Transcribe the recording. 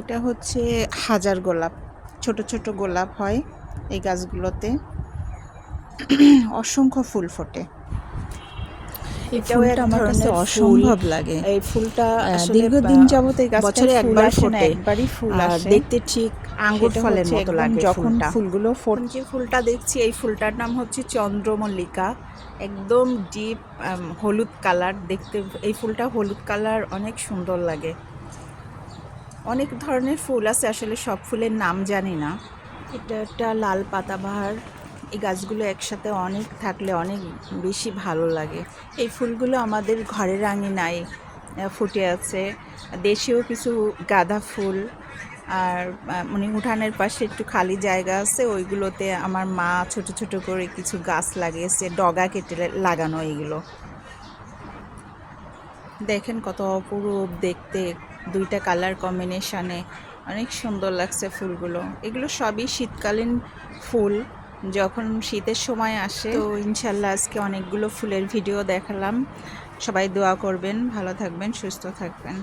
এটা হচ্ছে হাজার গোলাপ। ছোট ছোট গোলাপ হয় এই গাছগুলোতে। অসংখ্য ফুল ফোটে। এই এটাও এক ফুলটা আমার কাছে অসম্ভব লাগে। এই ফুলটা দীর্ঘদিন যাবত এই গাছটা বছরে একবার ফোটে। একবারই ফুল আসে। দেখতে ঠিক আঙ্গুর ফলের মতো লাগে যখন ফুলগুলো ফোট যে ফুলটা দেখছি এই ফুলটার নাম হচ্ছে চন্দ্রমল্লিকা। একদম ডিপ হলুদ কালার। দেখতে এই ফুলটা হলুদ কালার অনেক সুন্দর লাগে। অনেক ধরনের ফুল আছে, আসলে সব ফুলের নাম জানি না। এটা একটা লাল পাতাবাহার। এই গাছগুলো একসাথে অনেক থাকলে অনেক বেশি ভালো লাগে। এই ফুলগুলো আমাদের ঘরের আঙিনায় ফুটে আছে। দেশীয় কিছু গাঁদা ফুল, আর মানে উঠানের পাশে একটু খালি জায়গা আছে, ওইগুলোতে আমার মা ছোট ছোট করে কিছু গাছ লাগিয়েছে, ডগা কেটে লাগানো এইগুলো দেখেন কত অপরূপ দেখতে, দুইটা কালার কম্বিনেশানে অনেক সুন্দর লাগছে ফুলগুলো। এগুলো সবই শীতকালীন ফুল, যখন শীতের সময় আসে। তো ইনশাল্লাহ আজকে অনেকগুলো ফুলের ভিডিও দেখালাম। সবাই দোয়া করবেন, ভালো থাকবেন, সুস্থ থাকবেন।